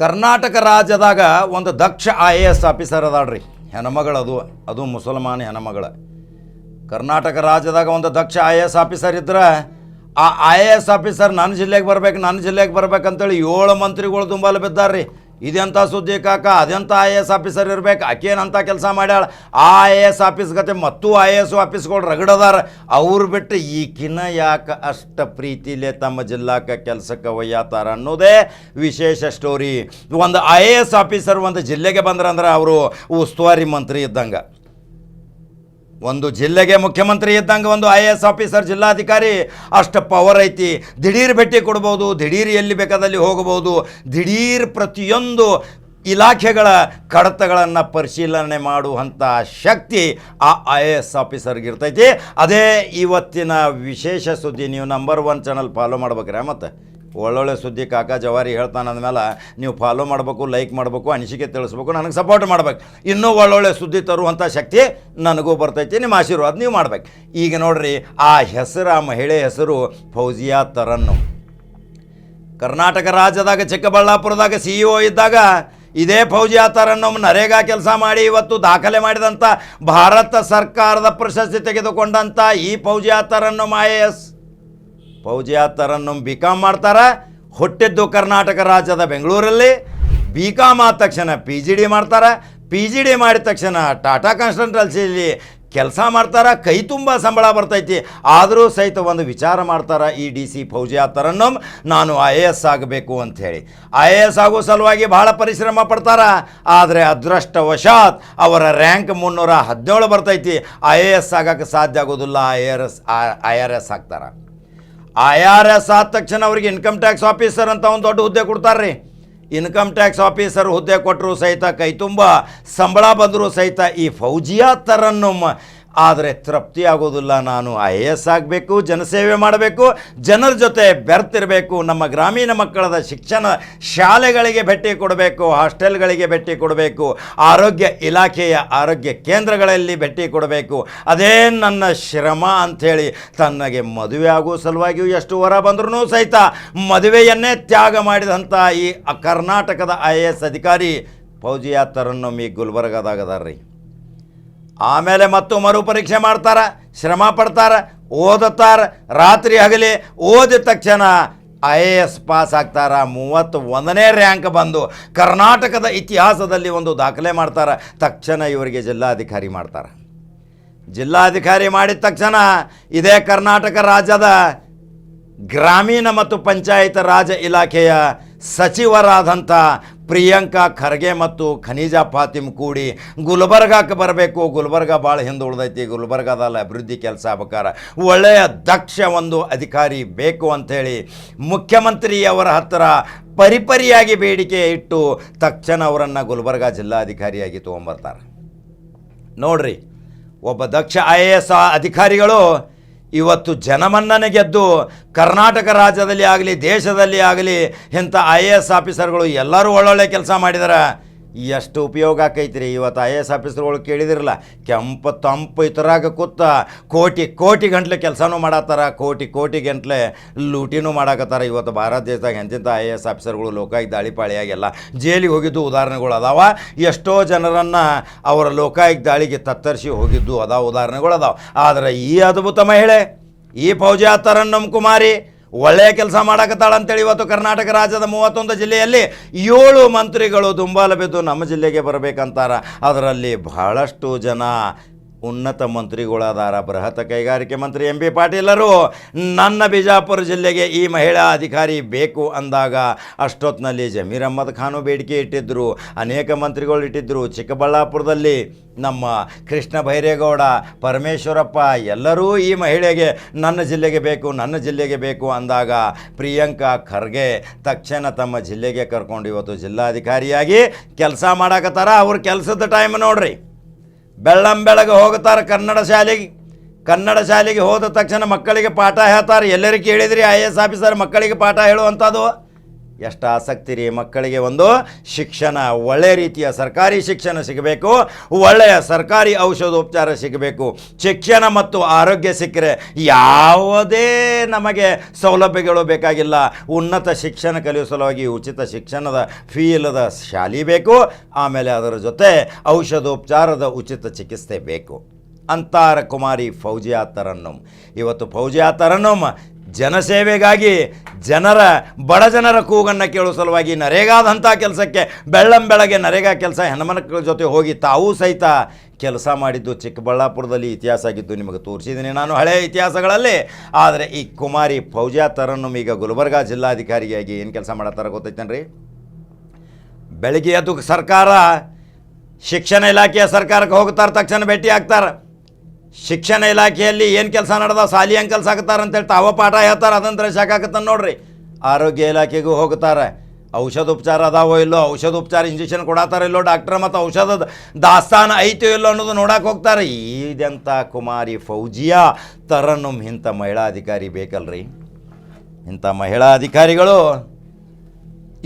ಕರ್ನಾಟಕ ರಾಜ್ಯದಾಗ ಒಂದು ದಕ್ಷ ಐ ಎ ಎಸ್ ಆಫೀಸರ್ ಅದಾಳ್ರಿ. ಹೆಣ್ಮಗಳದು ಅದು ಮುಸಲ್ಮಾನ್ ಹೆಣ್ಮಗಳ. ಕರ್ನಾಟಕ ರಾಜ್ಯದಾಗ ಒಂದು ದಕ್ಷ ಐ ಎ ಎಸ್ ಆಫೀಸರ್ ಇದ್ರೆ, ಆ ಐ ಎ ಎಸ್ ಆಫೀಸರ್ ನನ್ನ ಜಿಲ್ಲೆಗೆ ಬರ್ಬೇಕು ನನ್ನ ಜಿಲ್ಲೆಗೆ ಬರ್ಬೇಕಂತೇಳಿ ಏಳು ಮಂತ್ರಿಗಳು ತುಂಬಲು ಬಿದ್ದಾರ್ರಿ. ಇದೆಂಥ ಸುದ್ದಿ ಕಾಕ? ಅದೆಂಥ ಐ ಎ ಎಸ್ ಆಫೀಸರ್ ಇರಬೇಕು? ಆಕೇನಂಥ ಕೆಲಸ ಮಾಡ್ಯಾಳ? ಆ ಐ ಎ ಎಸ್ ಆಫೀಸ್ ಗತೆ ಮತ್ತು ಐ ಎ ಎಸ್ ಆಫೀಸ್ಗಳು ರಗಡದಾರ. ಅವ್ರು ಬಿಟ್ಟು ಈಕಿನ ಯಾಕೆ ಅಷ್ಟು ಪ್ರೀತಿಲೇ ತಮ್ಮ ಜಿಲ್ಲಾಕ ಕೆಲಸಕ್ಕೆ ಒಯ್ಯಾತಾರ ಅನ್ನೋದೇ ವಿಶೇಷ ಸ್ಟೋರಿ ಒಂದು ಐ ಎ ಎಸ್ ಆಫೀಸರ್ ಒಂದು ಜಿಲ್ಲೆಗೆ ಬಂದ್ರಂದ್ರೆ ಅವರು ಉಸ್ತುವಾರಿ ಮಂತ್ರಿ ಇದ್ದಂಗೆ. ಒಂದು ಜಿಲ್ಲೆಗೆ ಮುಖ್ಯಮಂತ್ರಿ ಇದ್ದಂಗೆ ಒಂದು ಐ ಎ ಎಸ್ ಆಫೀಸರ್ ಜಿಲ್ಲಾಧಿಕಾರಿ, ಅಷ್ಟು ಪವರ್ ಐತಿ. ದಿಢೀರ್ ಭೇಟಿ ಕೊಡ್ಬೋದು, ದಿಢೀರ್ ಎಲ್ಲಿ ಬೇಕಾದಲ್ಲಿ ಹೋಗಬಹುದು ದಿಢೀರ್ ಪ್ರತಿಯೊಂದು ಇಲಾಖೆಗಳ ಕಡತಗಳನ್ನು ಪರಿಶೀಲನೆ ಮಾಡುವಂಥ ಶಕ್ತಿ ಆ ಐ ಎ ಎಸ್ ಆಫೀಸರ್ಗೆ ಇರ್ತೈತಿ. ಅದೇ ಇವತ್ತಿನ ವಿಶೇಷ ಸುದ್ದಿ, ನೀವು ನಂಬರ್ ಒನ್ ಚಾನಲ್ ಫಾಲೋ ಮಾಡ್ಬೇಕ್ರೆ ಮತ್ತು? ಒಳ್ಳೊಳ್ಳೆ ಸುದ್ದಿ ಕಾಕ ಜವಾರಿ ಹೇಳ್ತಾನೆ ಅಂದಮೇಲೆ ನೀವು ಫಾಲೋ ಮಾಡಬೇಕು ಲೈಕ್ ಮಾಡಬೇಕು, ಅನಿಸಿಕೆ ತಿಳಿಸ್ಬೇಕು, ನನಗೆ ಸಪೋರ್ಟ್ ಮಾಡ್ಬೇಕು. ಇನ್ನೂ ಒಳ್ಳೊಳ್ಳೆ ಸುದ್ದಿ ತರುವಂಥ ಶಕ್ತಿ ನನಗೂ ಬರ್ತೈತಿ, ನಿಮ್ಮ ಆಶೀರ್ವಾದ ನೀವು ಮಾಡ್ಬೇಕು. ಈಗ ನೋಡ್ರಿ, ಆ ಹೆಸರು, ಆ ಮಹಿಳೆ ಹೆಸರು ಫೌಜಿಯಾ ತರನ್ನು. ಕರ್ನಾಟಕ ರಾಜ್ಯದಾಗ, ಚಿಕ್ಕಬಳ್ಳಾಪುರದಾಗ ಸಿ ಇ ಒ ಇದ್ದಾಗ ಇದೇ ಫೌಜಿ ಆತರನ್ನು ನರೇಗಾ ಕೆಲಸ ಮಾಡಿ ಇವತ್ತು ದಾಖಲೆ ಮಾಡಿದಂಥ ಭಾರತ ಸರ್ಕಾರದ ಪ್ರಶಸ್ತಿ ತೆಗೆದುಕೊಂಡಂಥ ಈ Fauji ಆತರನ್ನು S Fauziya Tarannum B Com ಮಾಡ್ತಾರೆ. ಹುಟ್ಟಿದ್ದು ಕರ್ನಾಟಕ ರಾಜ್ಯದ ಬೆಂಗಳೂರಲ್ಲಿ. ಬಿ ಕಾಮ್ ಆದ ತಕ್ಷಣ ಪಿ ಜಿ ಡಿ ಮಾಡ್ತಾರೆ. ಪಿ ಜಿ ಡಿ ಮಾಡಿದ ತಕ್ಷಣ ಟಾಟಾ ಕನ್ಸಲ್ಟೆನ್ಸಿಲಿ ಕೆಲಸ ಮಾಡ್ತಾರೆ. ಕೈ ತುಂಬ ಸಂಬಳ ಬರ್ತೈತಿ. ಆದರೂ ಸಹಿತ ಒಂದು ವಿಚಾರ ಮಾಡ್ತಾರೆ ಈ ಡಿ ಸಿ ತರನ್ನಂ ನಾನು ಐ ಎ ಎಸ್ ಆಗಬೇಕು ಅಂಥೇಳಿ. ಐ ಎ ಎಸ್ ಆಗೋ ಸಲುವಾಗಿ ಭಾಳ ಪರಿಶ್ರಮ ಪಡ್ತಾರೆ. ಆದರೆ ಅದೃಷ್ಟವಶಾತ್ ಅವರ ರ್ಯಾಂಕ್ ಮುನ್ನೂರ ಹದಿನೇಳು ಬರ್ತೈತಿ. ಐ ಎ ಎಸ್ ಆಗೋಕ್ಕೆ ಸಾಧ್ಯ ಆಗೋದಿಲ್ಲ. I R S, I R S ಆಗ್ತಾರೆ. ಐ ಆರ್ ಎಸ್ ಆದ ತಕ್ಷಣ ಅವ್ರಿಗೆ ಇನ್ಕಮ್ ಟ್ಯಾಕ್ಸ್ ಆಫೀಸರ್ ಅಂತ ಒಂದು ದೊಡ್ಡ ಹುದ್ದೆ ಕೊಡ್ತಾರ್ರಿ. ಇನ್ಕಮ್ ಟ್ಯಾಕ್ಸ್ ಆಫೀಸರ್ ಹುದ್ದೆ ಕೊಟ್ಟರು ಸಹಿತ ಕೈ ತುಂಬ, ಸಂಬಳ ಬಂದರೂ ಸಹಿತ ಈ ಫೌಜಿಯಾ ತರನ್ನು ಆದರೆ ತೃಪ್ತಿ ಆಗೋದಿಲ್ಲ ನಾನು ಐ ಎ ಎಸ್ ಆಗಬೇಕು, ಜನಸೇವೆ ಮಾಡಬೇಕು, ಜನರ ಜೊತೆ ಬೆರ್ತಿರಬೇಕು, ನಮ್ಮ ಗ್ರಾಮೀಣ ಮಕ್ಕಳದ ಶಿಕ್ಷಣ ಶಾಲೆಗಳಿಗೆ ಭೇಟಿ ಕೊಡಬೇಕು, ಹಾಸ್ಟೆಲ್ಗಳಿಗೆ ಭೇಟಿ ಕೊಡಬೇಕು, ಆರೋಗ್ಯ ಇಲಾಖೆಯ ಆರೋಗ್ಯ ಕೇಂದ್ರಗಳಲ್ಲಿ ಭೇಟಿ ಕೊಡಬೇಕು. ಅದೇ ನನ್ನ ಶ್ರಮ ಅಂಥೇಳಿ ತನ್ನಗೆ ಮದುವೆ ಆಗೋ ಸಲುವಾಗಿಯೂ ಎಷ್ಟು ವರ ಬಂದ್ರೂ ಸಹಿತ ಮದುವೆಯನ್ನೇ ತ್ಯಾಗ ಮಾಡಿದಂಥ ಈ ಕರ್ನಾಟಕದ ಐ ಎ ಎಸ್ ಅಧಿಕಾರಿ ಫೌಜಿಯಾ ಮೀ ಗುಲ್ಬರ್ಗದಾಗದಾರ್ರಿ. ಆಮೇಲೆ ಮತ್ತು ಮರುಪರೀಕ್ಷೆ ಮಾಡ್ತಾರ, ಶ್ರಮ ಪಡ್ತಾರ, ಓದುತ್ತಾರ. ರಾತ್ರಿ ಹಗಲಿ ಓದಿದ ತಕ್ಷಣ ಐ ಎ ಎಸ್ ಪಾಸ್ ಆಗ್ತಾರ. ಮೂವತ್ತು ಒಂದನೇ ರ್ಯಾಂಕ್ ಬಂದು ಕರ್ನಾಟಕದ ಇತಿಹಾಸದಲ್ಲಿ ಒಂದು ದಾಖಲೆ ಮಾಡ್ತಾರ. ತಕ್ಷಣ ಇವರಿಗೆ ಜಿಲ್ಲಾಧಿಕಾರಿ ಮಾಡ್ತಾರೆ. ಜಿಲ್ಲಾಧಿಕಾರಿ ಮಾಡಿದ ತಕ್ಷಣ ಇದೇ ಕರ್ನಾಟಕ ರಾಜ್ಯದ ಗ್ರಾಮೀಣ ಮತ್ತು ಪಂಚಾಯತ್ ರಾಜ್ ಇಲಾಖೆಯ ಸಚಿವರಾದಂಥ ಪ್ರಿಯಾಂಕಾ ಖರ್ಗೆ ಮತ್ತು ಖನಿಜ ಫಾತಿಮ್ ಕೂಡಿ ಗುಲ್ಬರ್ಗಾಕ್ಕೆ ಬರಬೇಕು. ಗುಲ್ಬರ್ಗ ಭಾಳ ಹಿಂದೆ ಉಳ್ದೈತಿ. ಗುಲ್ಬರ್ಗಾದಲ್ಲಿ ಅಭಿವೃದ್ಧಿ ಕೆಲಸ ಆಗ್ಬೇಕಾರೆ. ಒಳ್ಳೆಯ ದಕ್ಷ ಒಂದು ಅಧಿಕಾರಿ ಬೇಕು ಅಂಥೇಳಿ ಮುಖ್ಯಮಂತ್ರಿಯವರ ಹತ್ತಿರ ಪರಿಪರಿಯಾಗಿ ಬೇಡಿಕೆ ಇಟ್ಟು ತಕ್ಷಣ ಅವರನ್ನು ಗುಲ್ಬರ್ಗ ಜಿಲ್ಲಾಧಿಕಾರಿಯಾಗಿ ತೊಗೊಂಬರ್ತಾರೆ. ನೋಡ್ರಿ, ಒಬ್ಬ ದಕ್ಷ ಐ ಅಧಿಕಾರಿಗಳು ಇವತ್ತು ಜನಮನ್ನನೆ ಗೆದ್ದು ಕರ್ನಾಟಕ ರಾಜ್ಯದಲ್ಲಿ ಆಗಲಿ, ದೇಶದಲ್ಲಿ ಆಗಲಿ ಇಂಥ ಐ ಎ ಎಸ್ ಆಫೀಸರ್ಗಳು ಎಲ್ಲರೂ ಒಳ್ಳೊಳ್ಳೆ ಕೆಲಸ ಮಾಡಿದಾರೆ. ಎಷ್ಟು ಉಪಯೋಗ ಆಕೈತ್ರಿ ಇವತ್ತು ಐ ಎ ಎಸ್ ಆಫೀಸರ್ಗಳು ಕೇಳಿದಿರಲ್ಲ, ಕೆಂಪು ತಂಪು ಇತರಾಗ ಕೂತ ಕೋಟಿ ಕೋಟಿ ಗಂಟ್ಲೆ ಕೆಲಸನೂ ಮಾಡತ್ತಾರ, ಕೋಟಿ ಕೋಟಿ ಗಂಟ್ಲೆ ಲೂಟಿನೂ ಮಾಡಾಕತ್ತಾರ. ಇವತ್ತು ಭಾರತ ದೇಶದಾಗ ಎಂತಿಂಥ ಐ ಎ ಎಸ್ ಆಫೀಸರ್ಗಳು ಲೋಕಾಯುಕ್ತ ದಾಳಿಪಾಳಿಯಾಗೆಲ್ಲ ಜೈಲಿಗೆ ಹೋಗಿದ್ದು ಉದಾಹರಣೆಗಳು ಅದಾವ. ಎಷ್ಟೋ ಜನರನ್ನು ಅವರ ಲೋಕಾಯುಕ್ತ ದಾಳಿಗೆ ತತ್ತರಿಸಿ ಹೋಗಿದ್ದು ಅದಾವ ಉದಾಹರಣೆಗಳು ಅದಾವ. ಆದರೆ ಈ ಅದ್ಭುತ ಮಹಿಳೆ, ಈ ಫೌಜಿ ತರನ್ನಂ ಕುಮಾರಿ ಒಳ್ಳೆಯ ಕೆಲಸ ಮಾಡಕತ್ತಾಳಂತೇಳಿ ಇವತ್ತು ಕರ್ನಾಟಕ ರಾಜ್ಯದ ಮೂವತ್ತೊಂದು ಜಿಲ್ಲೆಯಲ್ಲಿ ಏಳು ಮಂತ್ರಿಗಳು ದುಂಬಾಲ ಬಿದ್ದು ನಮ್ಮ ಜಿಲ್ಲೆಗೆ ಬರಬೇಕಂತಾರ. ಅದರಲ್ಲಿ ಬಹಳಷ್ಟು ಜನ ಉನ್ನತ ಮಂತ್ರಿಗಳಾದಾರ ಬೃಹತ್ ಕೈಗಾರಿಕೆ ಮಂತ್ರಿ ಎಂ ಬಿ ಪಾಟೀಲರು. ನನ್ನ ಬಿಜಾಪುರ ಜಿಲ್ಲೆಗೆ ಈ ಮಹಿಳಾ ಅಧಿಕಾರಿ ಬೇಕು ಅಂದಾಗ ಅಷ್ಟೊತ್ತಿನಲ್ಲಿ ಜಮೀರ್ ಅಹಮ್ಮದ್ ಖಾನು ಬೇಡಿಕೆ ಇಟ್ಟಿದ್ದರು ಅನೇಕ ಮಂತ್ರಿಗಳು ಇಟ್ಟಿದ್ದರು ಚಿಕ್ಕಬಳ್ಳಾಪುರದಲ್ಲಿ ನಮ್ಮ ಕೃಷ್ಣ ಭೈರೇಗೌಡ, ಪರಮೇಶ್ವರಪ್ಪ ಎಲ್ಲರೂ ಈ ಮಹಿಳೆಗೆ ನನ್ನ ಜಿಲ್ಲೆಗೆ ಬೇಕು, ನನ್ನ ಜಿಲ್ಲೆಗೆ ಬೇಕು ಅಂದಾಗ ಪ್ರಿಯಾಂಕಾ ಖರ್ಗೆ ತಕ್ಷಣ ತಮ್ಮ ಜಿಲ್ಲೆಗೆ ಕರ್ಕೊಂಡು ಇವತ್ತು ಜಿಲ್ಲಾಧಿಕಾರಿಯಾಗಿ ಕೆಲಸ ಮಾಡಾಕತ್ತಾರ. ಅವ್ರ ಕೆಲಸದ ಟೈಮ್ ನೋಡ್ರಿ. ಬೆಳ್ಳಂ ಬೆಳಗ್ಗೆ ಹೋಗ್ತಾರೆ ಕನ್ನಡ ಶಾಲೆಗೆ. ಕನ್ನಡ ಶಾಲೆಗೆ ಹೋದ ತಕ್ಷಣ ಮಕ್ಕಳಿಗೆ ಪಾಠ ಹೇಳ್ತಾರೆ. ಎಲ್ಲರಿಗೆ ಕೇಳಿದ್ರಿ, ಐ ಎಸ್ ಆಫೀಸರ್ ಮಕ್ಕಳಿಗೆ ಪಾಠ ಹೇಳುವಂಥದ್ದು. ಎಷ್ಟು ಆಸಕ್ತಿ ರೀ ಮಕ್ಕಳಿಗೆ ಒಂದು ಶಿಕ್ಷಣ ಒಳ್ಳೆಯ ರೀತಿಯ ಸರ್ಕಾರಿ ಶಿಕ್ಷಣ ಸಿಗಬೇಕು, ಒಳ್ಳೆಯ ಸರ್ಕಾರಿ ಔಷಧೋಪಚಾರ ಸಿಗಬೇಕು. ಶಿಕ್ಷಣ ಮತ್ತು ಆರೋಗ್ಯ ಸಿಕ್ಕರೆ ಯಾವುದೇ ನಮಗೆ ಸೌಲಭ್ಯಗಳು ಬೇಕಾಗಿಲ್ಲ. ಉನ್ನತ ಶಿಕ್ಷಣ ಕಲಿಯುವ ಸಲುವಾಗಿ ಉಚಿತ ಶಿಕ್ಷಣದ ಫೀ ಇಲ್ಲದ ಶಾಲೆ ಬೇಕು, ಆಮೇಲೆ ಅದರ ಜೊತೆ ಔಷಧೋಪಚಾರದ ಉಚಿತ ಚಿಕಿತ್ಸೆ ಬೇಕು. ಅಂತಾರ ಕುಮಾರಿ ಫೌಜಿಯಾ ತರನ್ನು ಇವತ್ತು ಫೌಜಿಯಾ ತರನ್ನಂ ಜನಸೇವೆಗಾಗಿ ಜನರ, ಬಡ ಜನರ ಕೂಗನ್ನು ಕೇಳುವ ಸಲುವಾಗಿ ನರೇಗಾದಂಥ ಕೆಲಸಕ್ಕೆ, ಬೆಳ್ಳಂ ಬೆಳಗ್ಗೆ ನರೇಗಾ ಕೆಲಸ ಹೆಣ್ಮಕ್ಳ ಜೊತೆ ಹೋಗಿ ತಾವೂ ಸಹಿತ ಕೆಲಸ ಮಾಡಿದ್ದು ಚಿಕ್ಕಬಳ್ಳಾಪುರದಲ್ಲಿ ಇತಿಹಾಸ ಆಗಿದ್ದು ನಿಮಗೆ ತೋರಿಸಿದ್ದೀನಿ ನಾನು ಹಳೆಯ ಇತಿಹಾಸಗಳಲ್ಲಿ. ಆದರೆ ಈ ಕುಮಾರಿ ಫೌಜಾ ತರನ್ನು ಈಗ ಗುಲ್ಬರ್ಗಾ ಜಿಲ್ಲಾಧಿಕಾರಿಯಾಗಿ ಏನು ಕೆಲಸ ಮಾಡತ್ತಾರ ಗೊತ್ತೈತೇನ್ರಿ? ಬೆಳಗ್ಗೆ ಎದ್ದು ಸರ್ಕಾರ, ಶಿಕ್ಷಣ ಇಲಾಖೆಯ ಸರ್ಕಾರಕ್ಕೆ ಹೋಗ್ತಾರೆ ತಕ್ಷಣ ಭೇಟಿ ಆಗ್ತಾರೆ. ಶಿಕ್ಷಣ ಇಲಾಖೆಯಲ್ಲಿ ಏನು ಕೆಲಸ ನಡೆದ ಸಾಲಿ ಆಗ್ತಾರೆ ಅಂತೇಳಿ ತಾವ ಪಾಠ ಹೇಳ್ತಾರೆ ಅದಂದ್ರೆ ಸಾಕಾಗತ್ತ ನೋಡ್ರಿ. ಆರೋಗ್ಯ ಇಲಾಖೆಗೂ ಹೋಗ್ತಾರೆ ಔಷಧ ಉಪಚಾರ ಅದಾವೋ ಇಲ್ಲೋ, ಔಷಧ ಉಪಚಾರ ಇಂಜೆಕ್ಷನ್ ಕೊಡತ್ತಾರ ಇಲ್ಲೋ ಡಾಕ್ಟರ್ ಮತ್ತು ಔಷಧದ ದಾಸ್ತಾನ ಐತೋ ಇಲ್ಲೋ ಅನ್ನೋದು ನೋಡಕ್ಕೆ ಹೋಗ್ತಾರೆ. ಇದೆಂಥ ಕುಮಾರಿ ಫೌಜಿಯಾ, ತರನ್ನುಮ್ ಇಂಥ ಮಹಿಳಾ ಅಧಿಕಾರಿ ಬೇಕಲ್ರಿ. ಇಂಥ ಮಹಿಳಾ ಅಧಿಕಾರಿಗಳು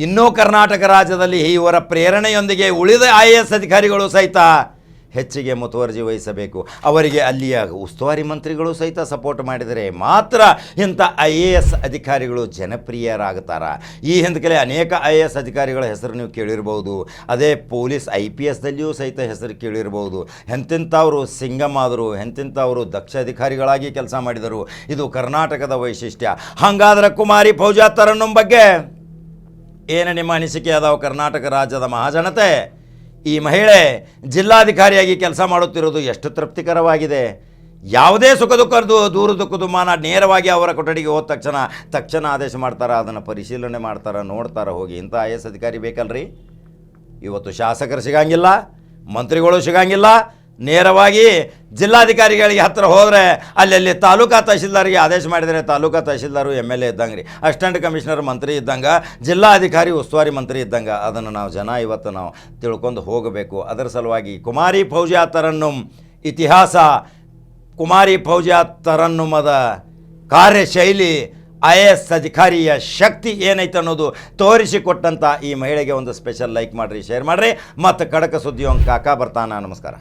ಇನ್ನೂ ಕರ್ನಾಟಕ ರಾಜ್ಯದಲ್ಲಿ ಇವರ ಪ್ರೇರಣೆಯೊಂದಿಗೆ ಉಳಿದ ಐ ಅಧಿಕಾರಿಗಳು ಸಹಿತ ಹೆಚ್ಚಿಗೆ ಮುತುವರ್ಜಿ ವಹಿಸಬೇಕು. ಅವರಿಗೆ ಅಲ್ಲಿಯ ಉಸ್ತುವಾರಿ ಮಂತ್ರಿಗಳು ಸಹಿತ ಸಪೋರ್ಟ್ ಮಾಡಿದರೆ ಮಾತ್ರ ಇಂಥ ಐ ಎ ಎಸ್ ಅಧಿಕಾರಿಗಳು ಜನಪ್ರಿಯರಾಗುತ್ತಾರ ಈ ಹಿಂದಕಲೆ ಅನೇಕ ಐ ಎ ಎಸ್ ಅಧಿಕಾರಿಗಳ ಹೆಸರು ನೀವು ಕೇಳಿರ್ಬೋದು. ಅದೇ ಪೊಲೀಸ್ ಐ ಪಿ ಎಸ್ದಲ್ಲಿಯೂ ಸಹಿತ ಹೆಸರು ಕೇಳಿರ್ಬೋದು. ಎಂತೆಂಥವರು ಸಿಂಗಮ್ ಆದರು ಎಂತೆಂಥವರು ದಕ್ಷ ಅಧಿಕಾರಿಗಳಾಗಿ ಕೆಲಸ ಮಾಡಿದರು. ಇದು ಕರ್ನಾಟಕದ ವೈಶಿಷ್ಟ್ಯ. ಹಾಗಾದ್ರೆ ಕುಮಾರಿ ತರನ್ನಂ ಬಗ್ಗೆ ಏನು ನಿಮ್ಮ ಅನಿಸಿಕೆ ಅದಾವ ಕರ್ನಾಟಕ ರಾಜ್ಯದ ಮಹಾಜನತೆ? ಈ ಮಹಿಳೆ ಜಿಲ್ಲಾಧಿಕಾರಿಯಾಗಿ ಕೆಲಸ ಮಾಡುತ್ತಿರುವುದು ಎಷ್ಟು ತೃಪ್ತಿಕರವಾಗಿದೆ. ಯಾವುದೇ ಸುಖ ದುಃಖದ್ದು, ದೂರ ದುಃಖ ದುಮ್ಮಾನ ನೇರವಾಗಿ ಅವರ ಕೊಠಡಿಗೆ ಹೋದ ತಕ್ಷಣ ತಕ್ಷಣ ಆದೇಶ ಮಾಡ್ತಾರೆ, ಅದನ್ನು ಪರಿಶೀಲನೆ ಮಾಡ್ತಾರೆ, ನೋಡ್ತಾರೆ, ಹೋಗಿ ಇಂಥ ಐ ಅಧಿಕಾರಿ ಬೇಕಲ್ರಿ? ಇವತ್ತು ಶಾಸಕರು ಸಿಗಂಗಿಲ್ಲ, ಮಂತ್ರಿಗಳು ಸಿಗಂಗಿಲ್ಲ ನೇರವಾಗಿ ಜಿಲ್ಲಾಧಿಕಾರಿಗಳಿಗೆ ಹತ್ತಿರ ಹೋದರೆ ಅಲ್ಲಲ್ಲಿ ತಾಲೂಕಾ ತಹಶೀಲ್ದಾರಿಗೆ ಆದೇಶ ಮಾಡಿದರೆ ತಾಲೂಕಾ ತಹಶೀಲ್ದಾರು ಎಂ ಎಲ್ ಎ ಇದ್ದಂಗೆ ರೀ ಅಸಿಸ್ಟೆಂಟ್ ಕಮಿಷನರ್ ಮಂತ್ರಿ ಇದ್ದಂಗೆ, ಜಿಲ್ಲಾಧಿಕಾರಿ ಉಸ್ತುವಾರಿ ಮಂತ್ರಿ ಇದ್ದಂಗೆ ಅದನ್ನು ನಾವು ಜನ ಇವತ್ತು ನಾವು ತಿಳ್ಕೊಂಡು ಹೋಗಬೇಕು. ಅದರ ಸಲುವಾಗಿ ಕುಮಾರಿ ಫೌಜಿಯಾ ತರನ್ನು ಇತಿಹಾಸ, ಕುಮಾರಿ ಫೌಜಿಯಾ ತರನ್ನುಮದ ಕಾರ್ಯಶೈಲಿ, ಐ ಎ ಎಸ್ ಅಧಿಕಾರಿಯ ಶಕ್ತಿ ಏನೈತೆ ಅನ್ನೋದು ತೋರಿಸಿಕೊಟ್ಟಂಥ ಈ ಮಹಿಳೆಗೆ ಒಂದು ಸ್ಪೆಷಲ್ ಲೈಕ್ ಮಾಡಿರಿ, ಶೇರ್ ಮಾಡಿರಿ. ಮತ್ತು ಕಡಕ ಸುದ್ದಿಯೊಂದು ಕಾಕ ಬರ್ತಾನ, ನಮಸ್ಕಾರ.